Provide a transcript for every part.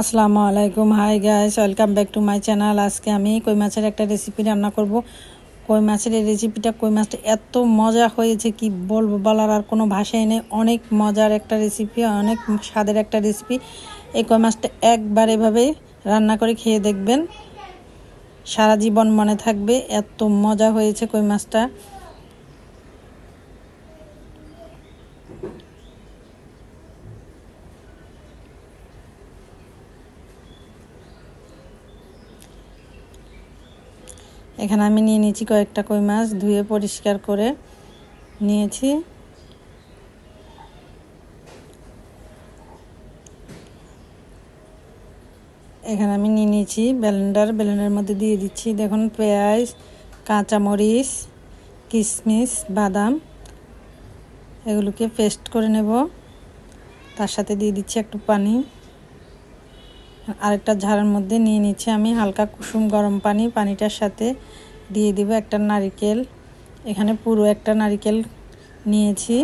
আসসালামু আলাইকুম। Hi guys welcome back to my channel আজকে আমি কই মাছের একটা রেসিপি রান্না করব। কই মাছের এই রেসিপিটা কই মাছটা এত মজা হয়েছে কি বলব বলার আর কোনো ভাষাই নেই। অনেক মজার একটা রেসিপি অনেক স্বাদের একটা রেসিপি এই কই মাছটা একবার এভাবে রান্না করে খেয়ে দেখবেন। সারা জীবন মনে থাকবে, এত মজা হয়েছে কই মাছটা। এখানে আমি নিয়ে নিয়েছি কয়েকটা কই মাছ, ধুয়ে পরিষ্কার করে নিয়েছি। এখানে আমি নিয়ে নিয়েছি ব্যালেন্ডার, ব্যালেন্ডারের মধ্যে দিয়ে দিচ্ছি, দেখুন, পেঁয়াজ, কাঁচামরিচ কিশমিশ বাদাম, এগুলোকে পেস্ট করে নেব। তার সাথে দিয়ে দিচ্ছি একটু পানি। আরেকটা ঝাড়ের মধ্যে নিয়ে নিচ্ছি আমি হালকা কুসুম গরম পানি, পানিটার সাথে দিয়ে দিব একটা নারিকেল। এখানে পুরো একটা নারিকেল নিয়েছি,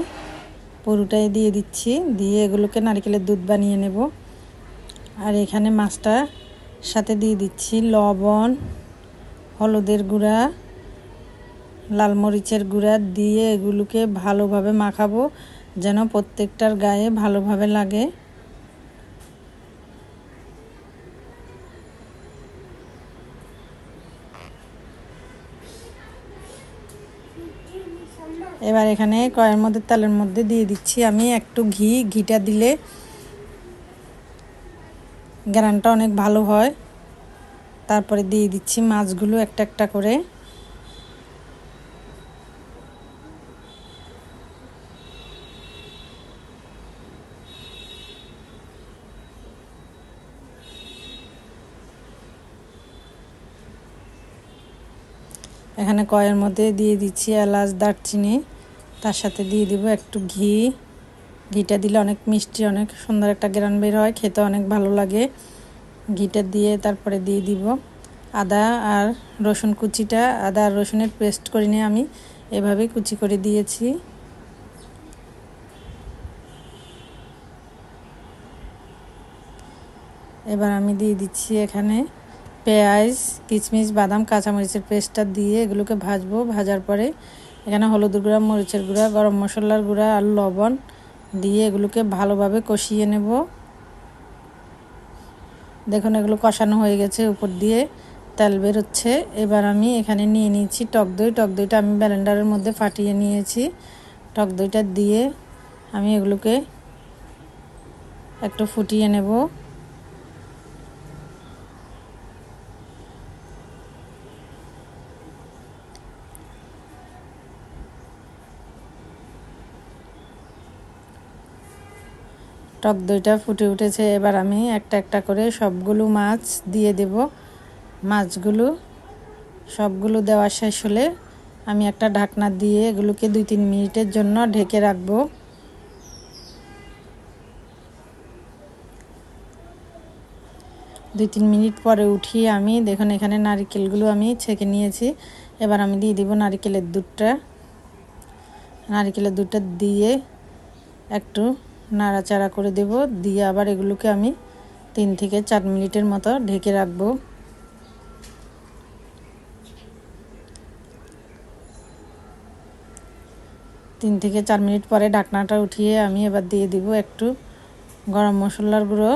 পুরোটাই দিয়ে দিচ্ছি, দিয়ে এগুলোকে নারিকেলের দুধ বানিয়ে নেব। আর এখানে মাছটা সাথে দিয়ে দিচ্ছি লবণ, হলুদের গুঁড়া, লাল মরিচের গুঁড়া, দিয়ে এগুলোকে ভালোভাবে মাখাবো যেন প্রত্যেকটার গায়ে ভালোভাবে লাগে। এবার এখানে কয়ের মধ্যে, তেলের মধ্যে দিয়ে দিচ্ছি আমি একটু ঘি। ঘিটা দিলে গ্যারানটা অনেক ভালো হয়। তারপরে দিয়ে দিচ্ছি মাছগুলো একটা একটা করে। এখানে কয়ের মধ্যে দিয়ে দিচ্ছি এলাচ, দারচিনি। তার সাথে দিয়ে দিব একটু ঘি। ঘিটা দিলে অনেক মিষ্টি, অনেক সুন্দর একটা গ্রান বের হয়, খেতে অনেক ভালো লাগে। ঘিটা দিয়ে তারপরে দিয়ে দিব আদা আর রসুন কুচিটা। আদা আর রসুনের পেস্ট করে নিয়ে আমি, এভাবে কুচি করে দিয়েছি। এবার আমি দিয়ে দিচ্ছি এখানে পেঁয়াজ, কিচমিচ, বাদাম, কাঁচামরিচের পেস্টটা দিয়ে এগুলোকে ভাজবো। ভাজার পরে এখানে হলুদ গুঁড়া, মরিচের গুঁড়া, গরম মশলার গুঁড়া আর লবণ দিয়ে এগুলোকে ভালোভাবে কষিয়ে নেব। দেখুন এগুলো কষানো হয়ে গেছে উপর দিয়ে, তেল বেরোচ্ছে এবার আমি এখানে নিয়ে নিয়েছি টক দই। টক দইটা আমি ব্যালেন্ডারের মধ্যে ফাটিয়ে নিয়েছি। টক দইটা দিয়ে আমি এগুলোকে একটু ফুটিয়ে নেব। টক দইটা ফুটে উঠেছে। এবার আমি একটা একটা করে সবগুলো মাছ দিয়ে দেব। মাছগুলো সবগুলো দেওয়া শেষ হলে আমি একটা ঢাকনা দিয়ে এগুলোকে দুই তিন মিনিটের জন্য ঢেকে রাখব। দুই তিন মিনিট পরে উঠিয়ে আমি দেখুন এখানে নারিকেলগুলো আমি ছেঁকে নিয়েছি। এবার আমি দিয়ে দিব নারিকেলের দুধটা। নারিকেলের দুধটা দিয়ে একটু নাড়াচাড়া করে দেব। দিয়ে আবার এগুলোকে আমি তিন থেকে চার মিনিটের মতো ঢেকে রাখব। তিন থেকে চার মিনিট পরে ঢাকনাটা উঠিয়ে আমি এবার দিয়ে দিব একটু গরম মশলার গুঁড়ো।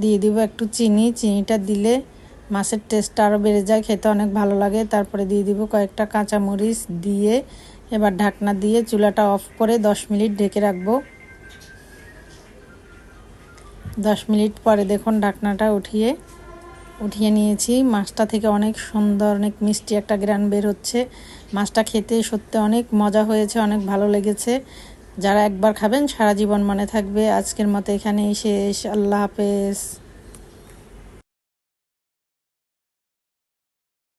দিয়ে দিব একটু চিনি। চিনিটা দিলে মাছের টেস্টটা আরও বেড়ে যায়, খেতে অনেক ভালো লাগে। তারপরে দিয়ে দিব কয়েকটা কাঁচামরিচ দিয়ে এবার ঢাকনা দিয়ে চুলাটা অফ করে দশ মিনিট ঢেকে রাখব। দশ মিনিট পরে দেখুন ঢাকনাটা উঠিয়ে উঠিয়ে নিয়েছি। মাছটা থেকে অনেক সুন্দর, অনেক মিষ্টি একটা গ্রান বের হচ্ছে। মাছটা খেতে সত্যি অনেক মজা হয়েছে, অনেক ভালো লেগেছে। যারা একবার খাবেন, সারা জীবন মনে থাকবে। আজকের মতো এখানেই শেষ। আল্লাহ হাফেজ।